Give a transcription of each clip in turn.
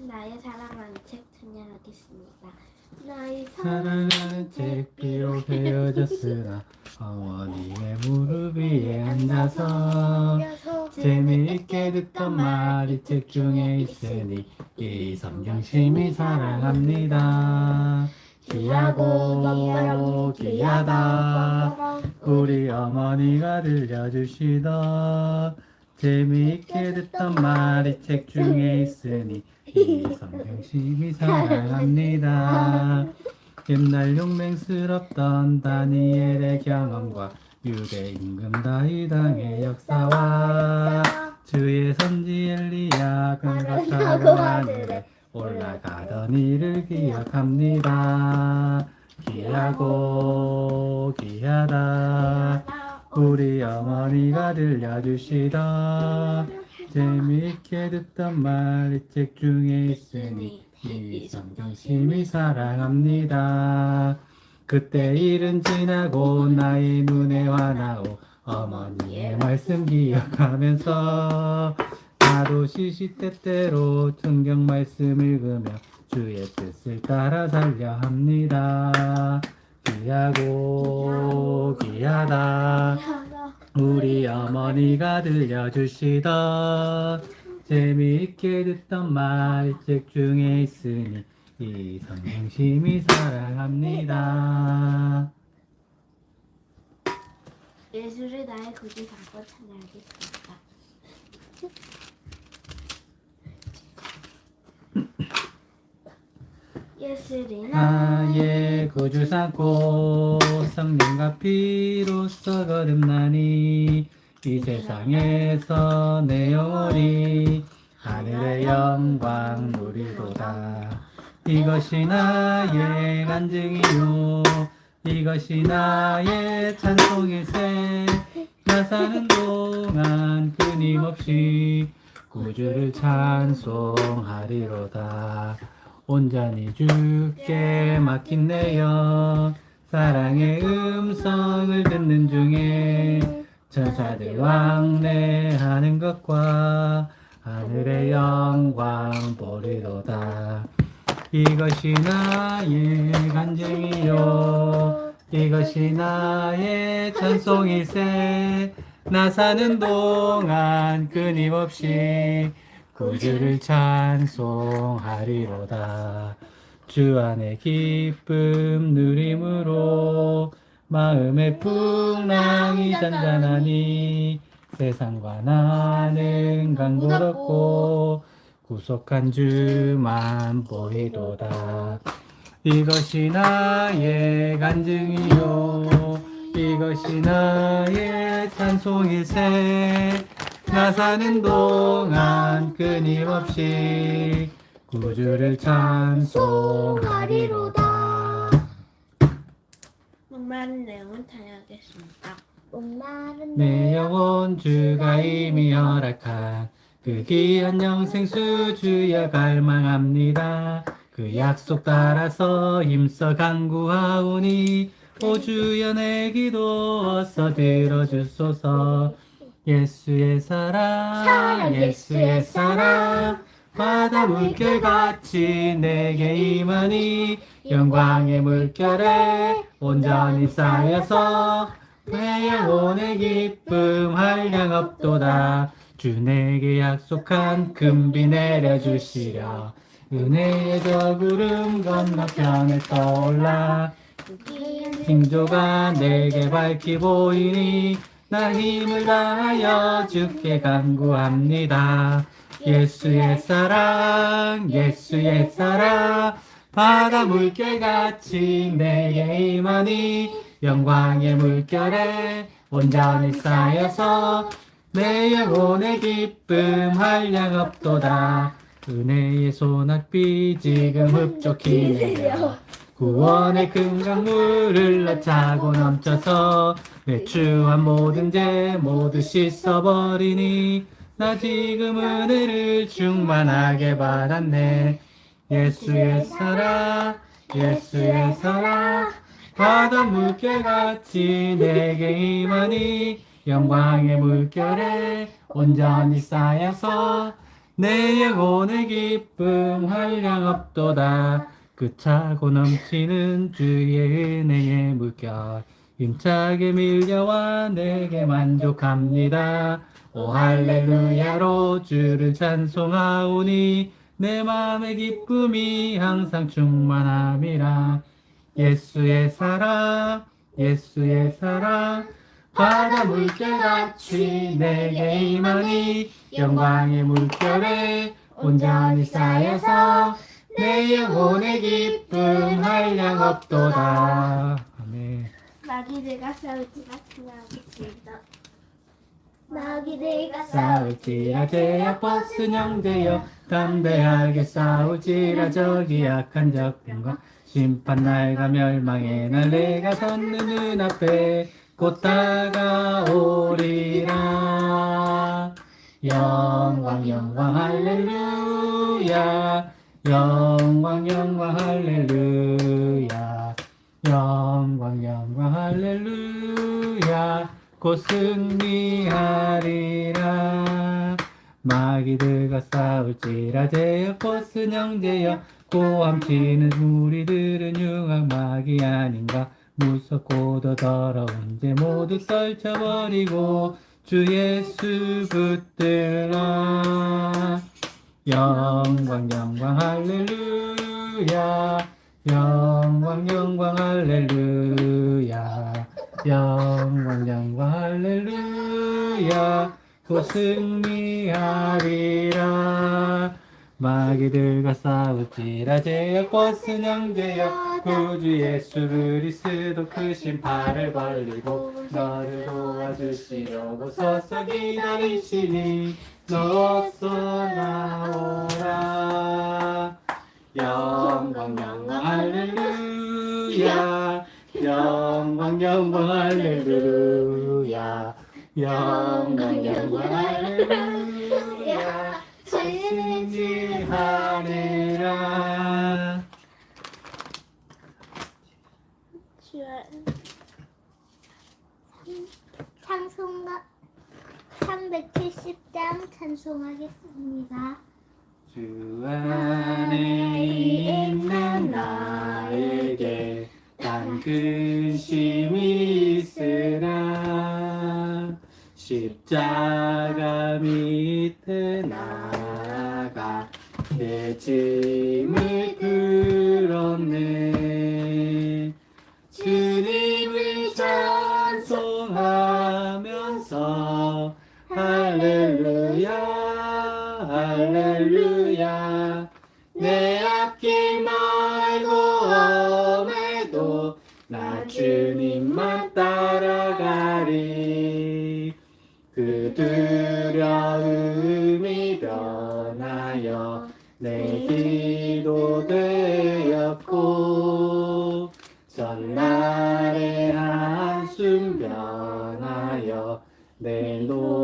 나의 사랑하는 책 찬양하겠습니다. 나의 사랑하는 책 비록 헤어졌으나 어머니의 무릎 위에 앉아서 재미있게 듣던 말이 책 중에 있으니 이 성경심이 사랑합니다. 귀하고 귀하다. 우리 어머니가 들려주시던 재미있게 듣던 말이 책 중에 있으니 이 성경심이 사랑합니다. 옛날 용맹스럽던 다니엘의 경험과 유대 임금 다윗왕의 역사와 주의 선지 엘리야 타고 하늘에 올라가던 일을 기억합니다. 귀하고 귀하다. 우리 어머니가 들려주시던 재미있게 듣던 말이 책 중에 있으니 이 성경심이 사랑합니다. 그때 일은 지나고 나의 눈에 환하오 어머니의 말씀 기억하면서 나도 시시때때로 성경 말씀 읽으며 주의 뜻을 따라 살려 합니다. 귀하고 귀하다 우리 어머니가 들려주시던 재미있게 듣던 말이 책 중에 있으니 이 성경심이 사랑합니다. 예수를 나의 구주 삼고 찬양하겠습니다. 예수를 나의 구주 삼고 성령과 피로써 거듭나니 이 세상에서 내 영혼이 하늘의 영광 누리도다. 이것이 나의 간증이요. 이것이 나의 찬송일세 나 사는 동안 끊임없이 구주를 찬송하리로다 온전히 주께 맡긴 내영 사랑의 음성을 듣는 중에 천사들 왕래하는 것과 하늘의 영광 보리로다. 이것이 나의 간증이요. 이것이 나의 찬송일세. 나 사는 동안 끊임없이 구주를 찬송하리로다. 주 안에 기쁨 누림으로 마음의 풍랑이 잔잔하니 세상과 나는 강도롭고 구속한 주만 보이도다. 이것이 나의 간증이요. 이것이 나의 찬송일세 나 사는 동안 끊임없이 구주를 찬송하리로다. 목마른 내용은 찬양하겠습니다. 목마른 내 영혼 주가 이미 허락한 그 귀한 영생수 주여 갈망합니다. 그 약속 따라서 힘써 간구하오니 오 주여 내 기도 어서 들어주소서 예수의 사랑 사랑, 예수의 사랑. 바다 물결같이 내게 임하니 영광의 물결에 온전히 쌓여서 내 영혼의 기쁨 한량 없도다. 주 내게 약속한 금비 내려주시려. 은혜의 저 구름 건너편에 떠올라. 징조가 내게 밝히 보이니 나 힘을 다하여 주께 간구합니다. 예수의 사랑 예수의 사랑. 바다 물결같이 내게 임하니 영광의 물결에 온전히 쌓여서 내 영혼의 기쁨 한량 없도다. 은혜의 소낙비 지금 흡족히 내려 구원의 큰 강물을 나차고 넘쳐서 내 추한 모든 죄 모두 씻어버리니 나 지금 은혜를 충만하게 받았네. 예수의 사랑 예수의 사랑 바다 물결같이 내게 임하니 영광의 물결에 온전히 쌓여서 내 영혼의 기쁨 한량 없도다 그 차고 넘치는 주의 은혜의 물결. 힘차게 밀려와 내게 만족합니다. 오 할렐루야로 주를 찬송하오니 내 마음의 기쁨이 항상 충만함이라. 예수의 사랑 예수의 사랑. 바다 물결같이 내게 임하니 영광의 물결에 온전히 쌓여서 내 영혼의 기쁨 한량 없도다. 아멘. 마귀들과 싸우지마. 그만하겠습니다. 마귀들과 싸울지라 제약 벗은 형제여 담대하게 싸우지라 저기 약한 적군과 심판 날과 멸망의 날 내가 섰는 눈앞에 곧 다가오리라. 영광 영광 할렐루야 영광 영광 할렐루야. 영광 영광 할렐루야. 곧 승리하리라. 마귀들과 싸울지라 제약 벗은 형제여 고함치는 우리들은 융합 마귀 아닌가. 무섭고도 더러운 죄 모두 떨쳐버리고 주 예수 붙들라 영광 영광 할렐루야. 영광 영광 할렐루야. 영광 영광 할렐루야. 곧 승리하리라. 마귀들과 싸울지라. 제약 벗은 형제여 구주 예수 그리스도 크신 팔을 벌리고 너를 도와주시려고 서서 기다리시니 너서 나오라. 영광 영광 할렐루야. 영광 영광 할렐루야. 영광 영광 할렐루야. 승리하리라 찬송가 370장 찬송하겠습니다. 주 안에 있는 나에게 단 근심이 있으나 십자가 밑에 나가 내 짐을 주님만 따라가리. 그 두려움이 변하여 내 기도 되었고 전날의 한숨 변하여 내 노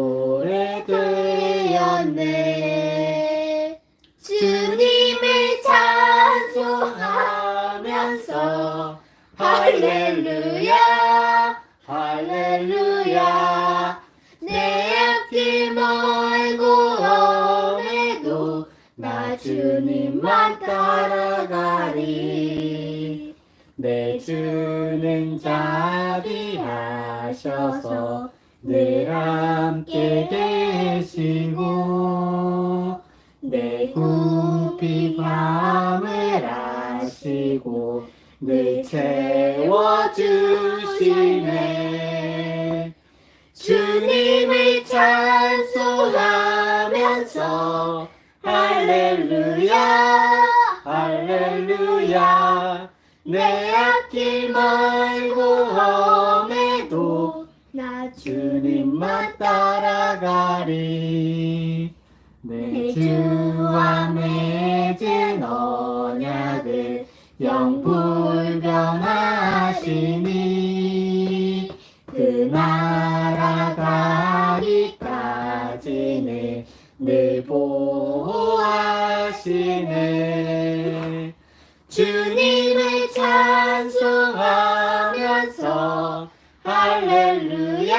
주님만 따라가리. 내 주는 자비하셔서 늘 함께 계시고 내 궁핍 밤을 아시고 늘 채워주시네. 주님을 찬송하면서 할렐루야 할렐루야. 내 앞길 멀고 험해도 나 주님만 따라가리. 내 주와 맺은 언약을 영불변하시니 그 나라 가기까지 내 하시네. 주님을 찬송하면서 할렐루야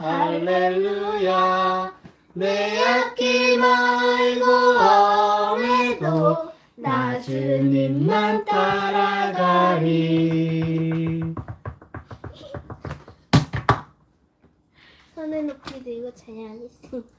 할렐루야. 내 앞길 멀고 험해도 나 주님만 따라가리. 손을 높이 들고 찬양하겠습니다.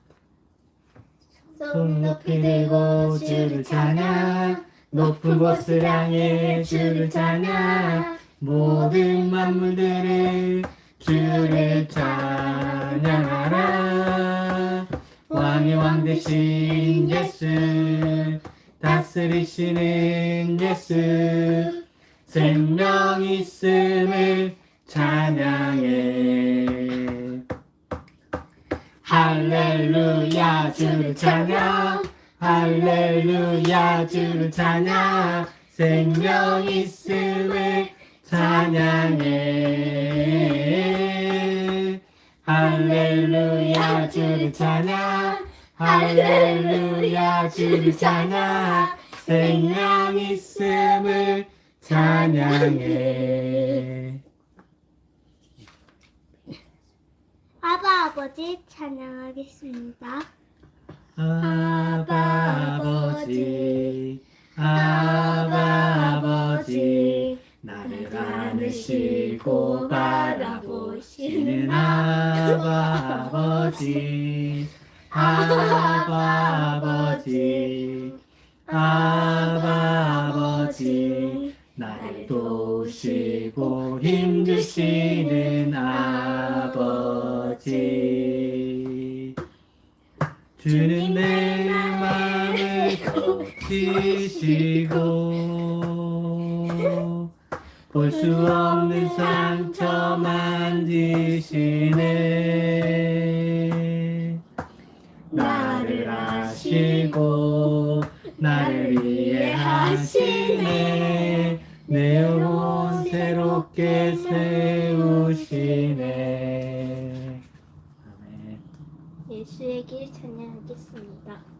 손 높이 들고 주를 찬양 높은 곳을 향해 주를 찬양 모든 만물들을 주를 찬양하라. 왕의 왕 되신 예수 다스리시는 예수 생명 있음을 찬양해 할렐루야 주를 찬양. 할렐루야 주를 찬양. 생명 있음을 찬양해. 할렐루야 주를 찬양. 할렐루야 주를 찬양. 생명 있음을 찬양해 아바 아버지 찬양하겠습니다. 아바 아버지 아바 아버지 나를 안으시고 바라보시는 아바 아버지 아바 아버지 아바 아버지 나를 도우시고 주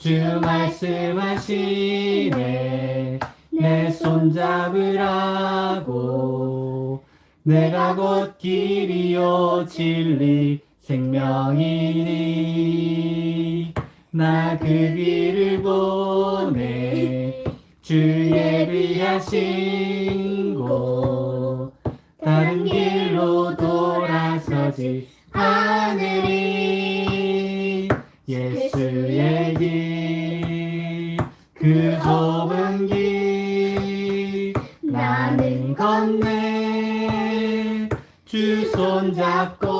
주 말씀하시네. 내 손 잡으라고. 내가 곧 길이요 진리 생명이니. 나 그 길을 보내. 주 예비하신 곳. 다른 길로 돌아서지 않으리 예수 건네. 주 손잡고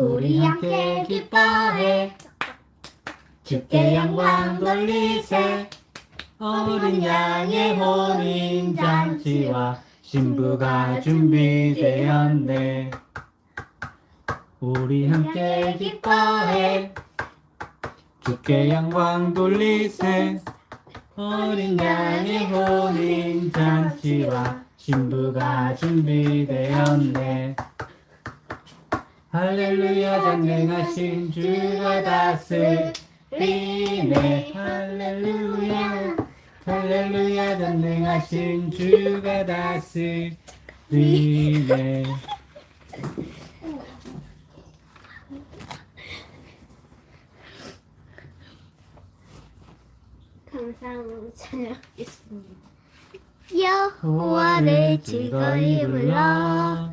우리 함께 기뻐해. 주께 영광 돌리세. 어린 양의 혼인 잔치와 신부가 준비되었네. 우리 함께 기뻐해. 주께 영광 돌리세. 어린 양의 혼인 잔치와 신부가 준비되었네 할렐루야 전능하신 주가 다스리네. 할렐루야. 할렐루야 전능하신 주가 다스리네. 감사함으로 찬양하겠습니다. 호와를 즐거이 불러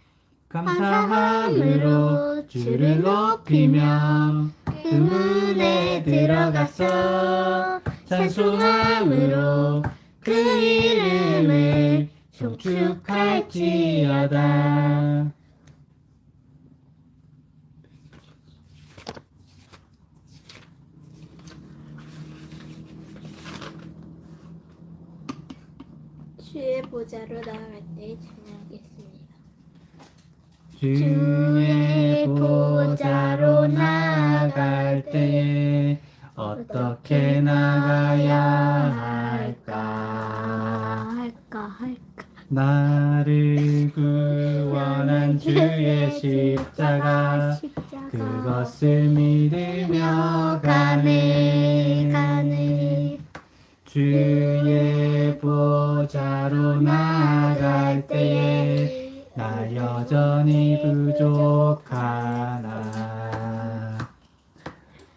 감사함으로 주를 높이며 그 문에 들어가서 찬송함으로 그 이름을 송축할지어다 주의 보좌로 나아갈 때. 주의 보좌로 나갈 때에 어떻게 나가야 할까 할까 할까. 나를 구원한 주의 십자가 그것을 믿으며 가네 가네. 주의 보좌로 나 여전히 부족하나?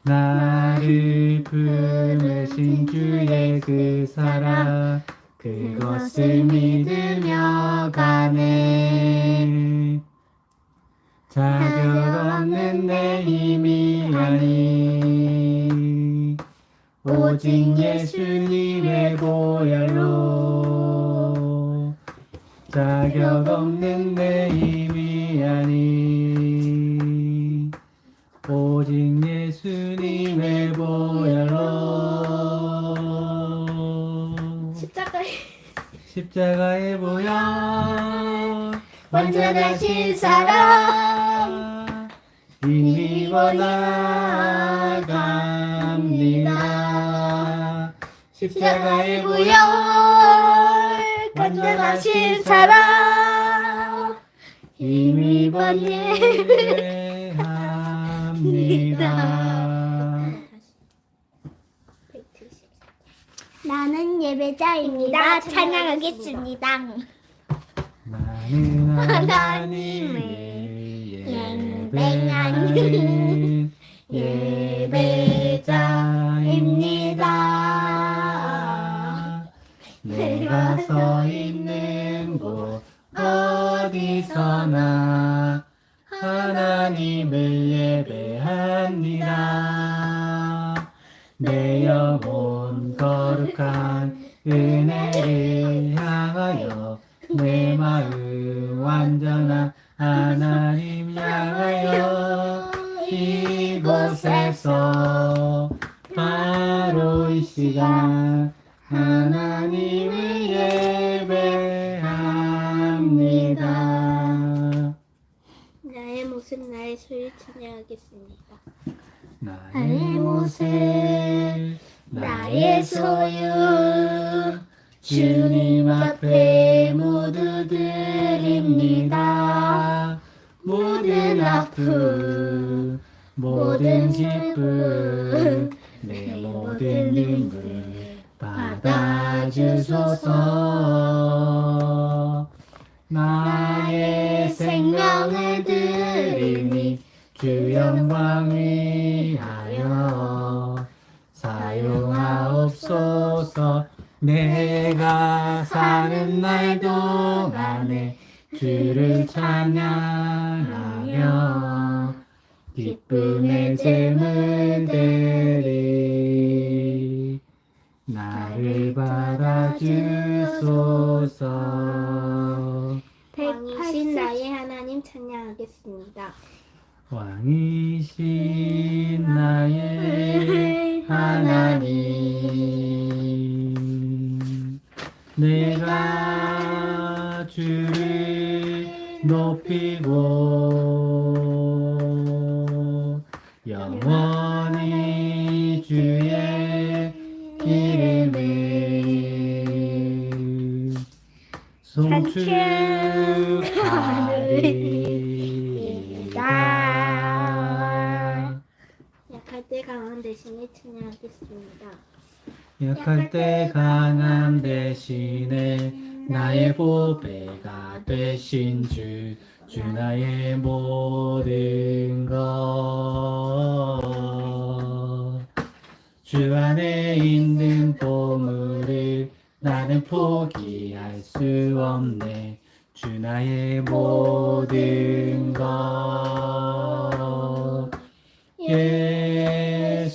나를 품으신 주의 그 사랑 그것을 믿으며 가네. 자격 없는 내 힘이 아니. 오직 예수님의 보혈로. 자격 없는 십자가의 보혈 완전하신 사랑. 힘입어 나갑니다. 십자가의 보혈 완전하신 사랑. 힘입어 예배합니다 나는 예배자입니다. 찬양하겠습니다. 나는 하나님을 예배하는 예배자입니다. 내가 서 있는 곳 어디서나 하나님을 예배합니다. 내 영혼 거룩한 은혜를 향하여 내 마음 완전한 하나님 향하여 이곳에서 바로 이 시간 하나님을 예배합니다. 나의 모습 나의 소유 찬양하겠습니다. 나의 모습 나의 소유. 주님 앞에 모두 드립니다. 모든 아픔 모든 기쁨 내 모든 눈물 받아주소서. 나의 생명을 드리니 주 영광 위하여 사용하옵소서. 내가 사는 날 동안에 주를 찬양하며 기쁨의 제물들이 나를 받아주소서. 왕이신 나의 하나님 찬양하겠습니다. 왕이신 나의 하나님. 내가 주를 높이고 영원히 주의 이름을 송축하리 강한 대신에 찬양하겠습니다. 약할 때 강함 대신에 나의 보배가 되신 주, 주 나의 모든 것. 주 안에 있는 보물을 나는 포기할 수 없네. 주 나의 모든 것. 예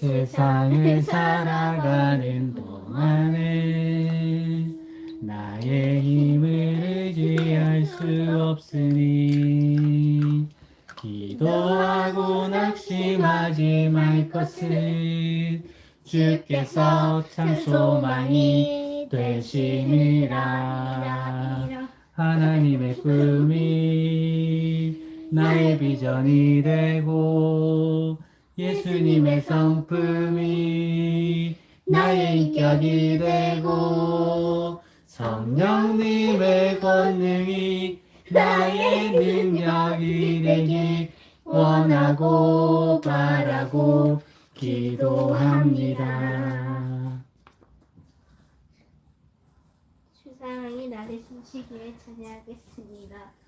세상을 살아가는 동안에 나의 힘을 의지할 수 없으니 기도하고 낙심하지 말 것을 주께서 참 소망이 되심이라. 하나님의 꿈이 나의 비전이 되고 예수님의 성품이 나의 인격이 되고 성령님의 권능이 나의 능력이 되길 원하고 바라고 기도합니다. 주사랑이 나를 숨쉬게 찬양하겠습니다.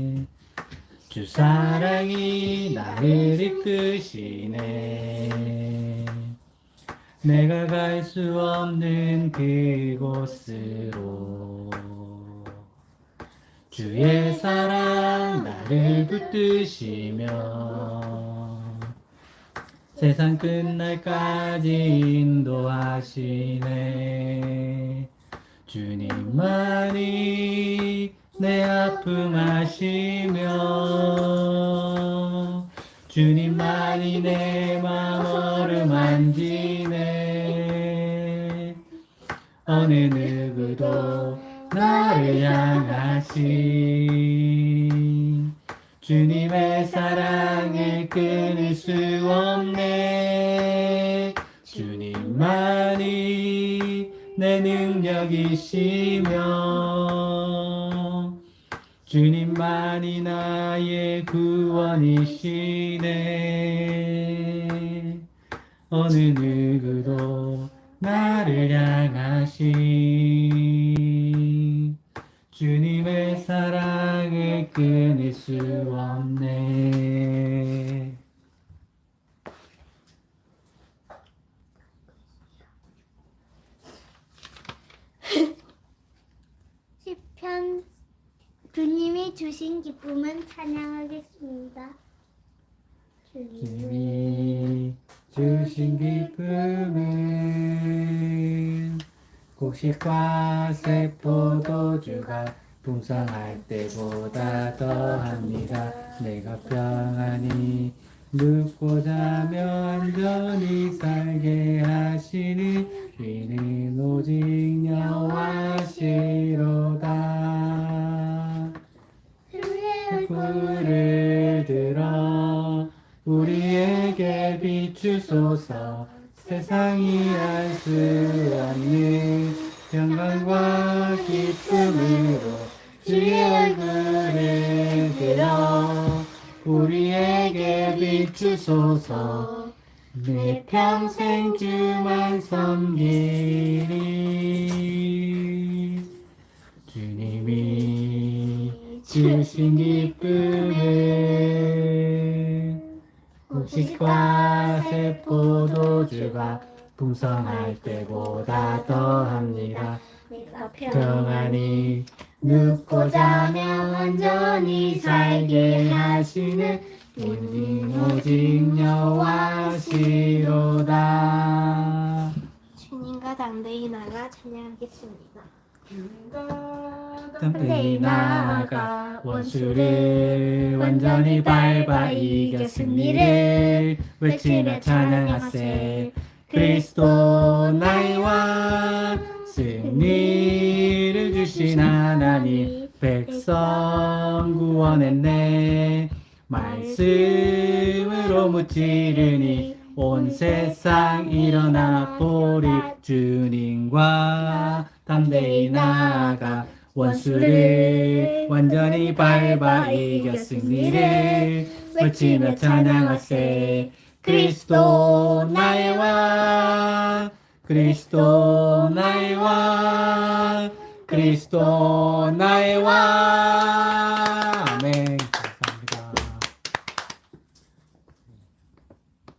주 사랑이 나를 이끄시네. 내가 갈 수 없는 그곳으로 주의 사랑 나를 붙드시며 세상 끝날까지 인도하시네. 주님만이 내 아픔 아시며 주님만이 내 마음 어루만지네. 어느 누구도 나를 향하신 주님의 사랑을 끊을 수 없네. 주님만이 내 능력이시며 주님만이 나의 구원이시네. 어느 누구도 나를 향하신 주님의 사랑을 끊을 수 없네 주님이 주신 기쁨은 찬양하겠습니다. 주님이 주신 기쁨은 곡식과 새포도주가 풍성할 때보다 더합니다. 내가 평안히 눕고 자며 안전히 살게 하시는 이는 오직 여호와시로다. 불을 들어 우리에게 비추소서. 세상이 알 수 없는 영광과 기쁨으로 주의 얼굴을 들어 우리에게 비추소서. 내 평생 주만 섬기리. 주님이 주신 기쁨은 곡식과 새포도주가 풍성할 때보다 더합니다. 평안히 눕고 자며 완전히 살게 하시는 우리 오직 여호와시로다. 주님과 담대히 나가 찬양하겠습니다. 담대히 나아가 원수를 완전히 밟아 이겨 승리를 외치며 찬양하세? 그리스도 나의 왕 승리를 주신 하나님 백성 구원했네. 말씀으로 무찌르니 온 세상 일어나 보리 주님과 담대히 나아가 원수를 완전히 밟아 승리를 외치며 찬양하세. 그리스도 나의 왕. 그리스도 나의 왕. 그리스도 나의 왕